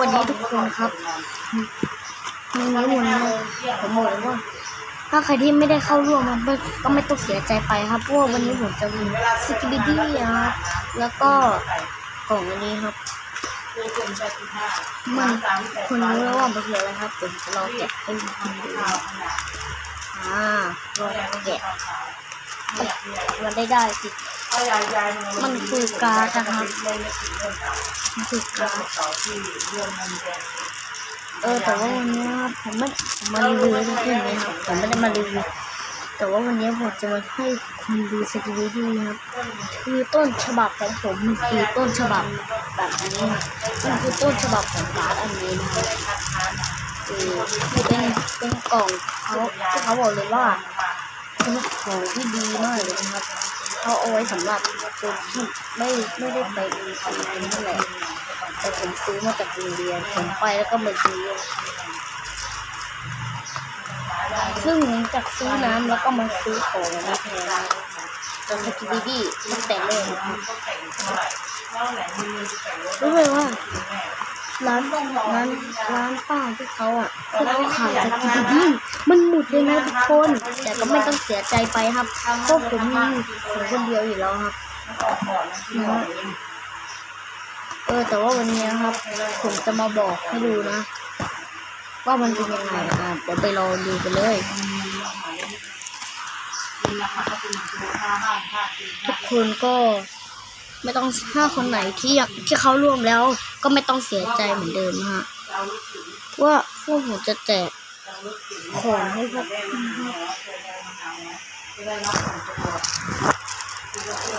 วันนี้ทุกคนครับในนี้หมดนะผมบอกเลยว่า ถ้าใครที่ไม่ได้เข้าร่วมมันไม่ก็ไม่ต้องเสียใจไปครับเพราะว่าวันนี้ผมจะมีสกิบิดี้ครับแล้วก็กล่องอันนี้ครับมันคุณรู้แล้วว่ามันคืออะไรครับผมจะลองแกะให้คุณดูอ่าลองแกะเอ๊ะมันได้ได้สิ มันคือการ์ดนะครับมันคือกาเออแต่ว่าวันนี้ผมไม่มมารีวิวเพื่อนเลยครับผมไม่ได้มารีวิวแต่ว่าวันนี้ผมจะมาให้คุณดูสกิลดี้ครับคือต้นฉบับของผมมันคือต้นฉบับแบบนี้มันคือต้นฉบับของการ์ดอันนี้นะครับคือเป็นเป็นกล่องเขาที่เขาบอกเลยว่าเป็นของที่ดีมากเลยนะครับ เขาเอาไว้สำหรับคนที่ไม่ไม่ได้ไปโรงเรียนนั่นแหละแต่ผมซื้อมาจากโรงเรียนผมไปแล้วก็มาซื้อซึ่งหลังจากซื้อน้ำแล้วก็มาซื้อของนะแพงจนสกิบิดี้ตั้งแต่เริ่มนะครับรู้เลยว่าร้านร้านร้านป้าที่เขาอะที่เขาขายสกิบิดี้ มันหมดเลยนะทุกคน แต่ก็ไม่ต้องเสียใจไปครับเพราะผมมีผมคนเดียวอยู่แล้วครับนะเออแต่ว่าวันนี้นะครับ ผมจะมาบอกให้ดูนะ ว่ามันเป็นยังไงอะเดี๋ยวไปรอดูกันเลยทุกคนก็ไม่ต้องถ้าคนไหนที่อยากที่เขาร่วมแล้ว ก็ไม่ต้องเสียใจเหมือนเดิมฮะเพราะว่าพวกผมจะแจก ของให้พวกคุณครับ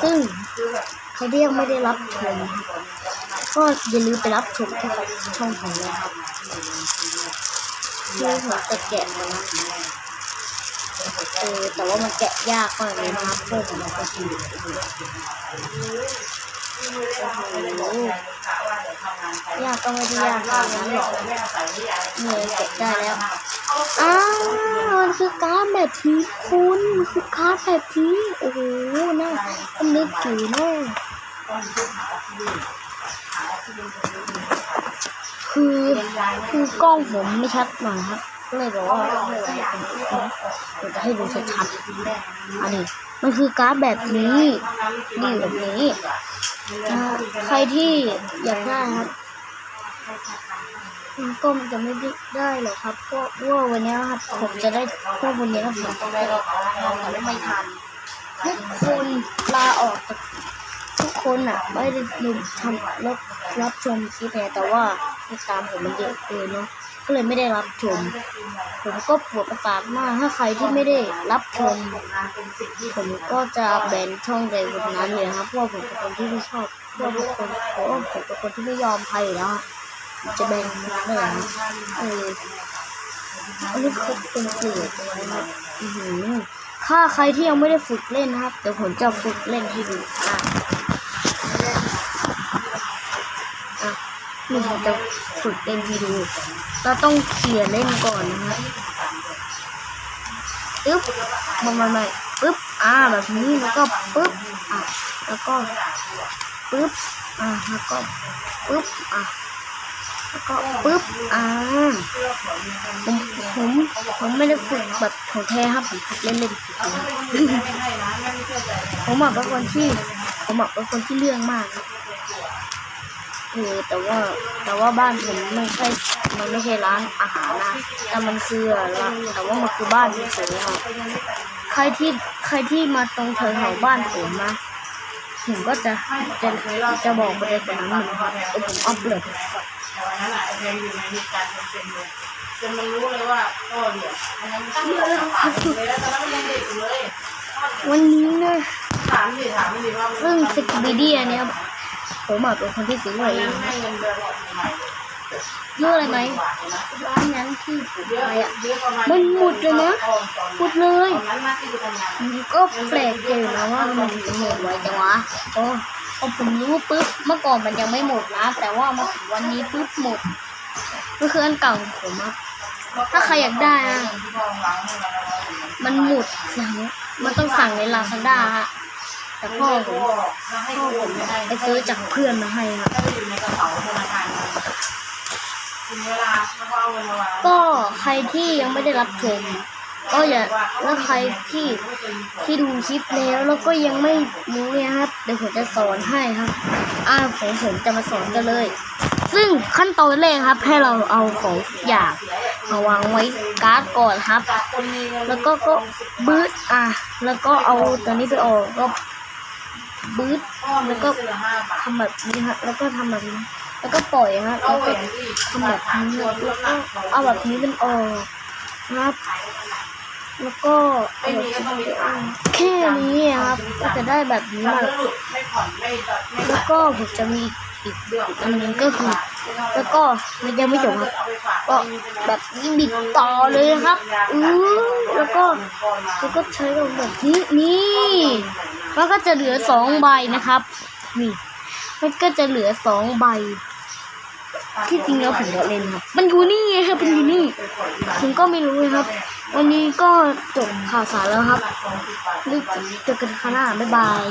ซึ่งใครที่ยังไม่ได้รับชมก็อย่าลืมไปรับชมที่ช่องของเราครับคือผมจะแกะนะเออแต่ว่ามันแกะยากมากเลยนะครับพวกผมก็ทำโอ้โหยากก็ไม่ได้ยากขนาดนั้นหรอกเนี่ยแกะได้แล้วอ้า คือการ์ดแบบนี้คุณมันคือการ์ดแบบนี้โอ้โหน่ามันนึกถึงแน่คือคือกล้องผมไม่ชัดหน่อยครับเลยบอกว่าไม่ไหวจะให้ดูชัดๆอันนี้มันคือการ์ดแบบนี้นี่แบบนี้ ใครที่อยากได้ครับ มันก็มันจะไม่ได้หรอกครับเพราะว่าวันนี้ครับผมจะได้พวกวันนี้ครับผมจะได้ออกแต่ว่าไม่ทันทุกคนลาออกจากทุกคนอะ ไม่ได้ดูทำรับรับชมคลิปไงแต่ว่าติดตามผมมันเยอะเกินเนาะก็เลยไม่ได้รับชม ผมก็ปวดประสาทมาก ถ้าใครที่ไม่ได้รับชม ผมก็จะแบนช่องใดคนนั้นเลยครับเพราะผมเป็นคนที่ไม่ชอบเพราะผมเพราะผมเป็นคนที่ไม่ยอมใครอยู่แล้วอะ จะแบ่งเหรอเอออันนี้คือเป็นเกรดนะครับอือหือถ้าใครที่ยังไม่ได้ฝึกเล่นนะครับ เดี๋ยวผมจะฝึกเล่นให้ดูอะอะนี่ผมจะฝึกเล่นให้ดู เราต้องเขี่ยเล่นก่อนนะฮะปึ๊บมันมันมันปึ๊บ อ่า แบบนี้ แล้วก็ปึ๊บ อะ แล้วก็ปึ๊บ อะ แล้วก็ปึ๊บ อะ แล้วก็ปึ๊บอ่าผมผมผมไม่ได้ฝึกแบบของแท้ครับผมฝึกเล่นเล่นผมอะเป็นคนที่ผมอะเป็นคนที่เรื่องมากครับเออแต่ว่าแต่ว่าบ้านผมไม่ใช่มันไม่ใช่ร้านอาหารนะแต่มันคือร้านแต่ว่ามันคือบ้านเฉยๆครับใครที่ใครที่มาตรงแถวๆบ้านผมนะผมก็จะจะจะบอกประเด็นแบบนั้นเหมือนผมอัพโหลด แต่วันนั้นแหละไอ้เพลงอยู่ในเหตุการณ์เต็มๆเลยจนมันรู้เลยว่าพ่อเนี่ยอันนั้นตั้งใจทำปากเลยแล้วตอนนั้นมันยังเด็กอยู่เลยวันนี้นะถามดิถามดิว่าซึ่งสกิบิดี้อันเนี้ยผมอะเป็นคนที่ซื้อวัมานเอนั้นงให้เงินเดือนหมดใหม่เยอะอะไรไหมกว่าเลยนะร้านนั้นที่ผมเยอะไปอะเยอะประมาณมันหมดเลยนะหมดเลยตอนนั้นมาที่ดูทำงานมันก็แปลกอยู่นะว่ามันถึงหมดไวจังวะโอ้ พอผมรู้ปุ๊บเมื่อก่อนมันยังไม่หมดนะแต่ว่ามาถึงวันนี้ปุ๊บหมดก็คืออันเก่าของผมอะถ้าใครอยากได้อะมันหมดสั่งมันต้องสั่งในลาซาด้าฮะแต่พ่อผมพ่อผมไปซื้อจากเพื่อนมาให้ครับถ้าอยู่ในกระเป๋าธนาคารพถึงเวลาแล้วก็เอาเงินมาวางก็ใครที่ยังไม่ได้รับชมก็อย่าแล้วใครที่ที่ดูคลิปแล้วแล้วก็ยังไม่รู้นี่ยครับ เดี๋ยวผมจะสอนให้ครับ อ่าผมผมจะมาสอนกันเลย ซึ่งขั้นตอนแรกครับ ให้เราเอาของอย่างมาวางไว้การ์ดก่อนครับ แล้วก็ก็บืดอะ แล้วก็เอาตัวนี้ไปออกก็บืดแล้วก็ทำแบบนี้ฮะ แล้วก็ทำแบบนี้ แล้วก็ปล่อยฮะ แล้วก็ทำแบบนี้แล้วก็เอาแบบนี้เป็นออกนะครับ แล้วก็ไม่มีก็ต้องมีขายแค่นี้ครับก็จะได้แบบนี้ทำมาแล้วหลุดไม่ผ่อนไม่ตัดไม่แล้ตัวดก็ผมจะมีอีกเรื่องอันหนึงก็คือ แล้วก็มันยังไม่จบครับเอาไปฝากก็แบบนี้บิดต่อเลยนะครับอือแล้วก็แล้วก็ใช้แบบนี้นี่มันก็จะเหลือสองใบนะครับนี่มันก็จะเหลือสองใบ ที่จริงแล้วผมก็เล่นครับ มันอยู่นี่ไงครับมันอยู่นี่ผมก็ไม่รู้นะครับ วันนี้ก็จบข่าวสารแล้วครับรีบเจอกันคราวหน้าบ๊ายบาย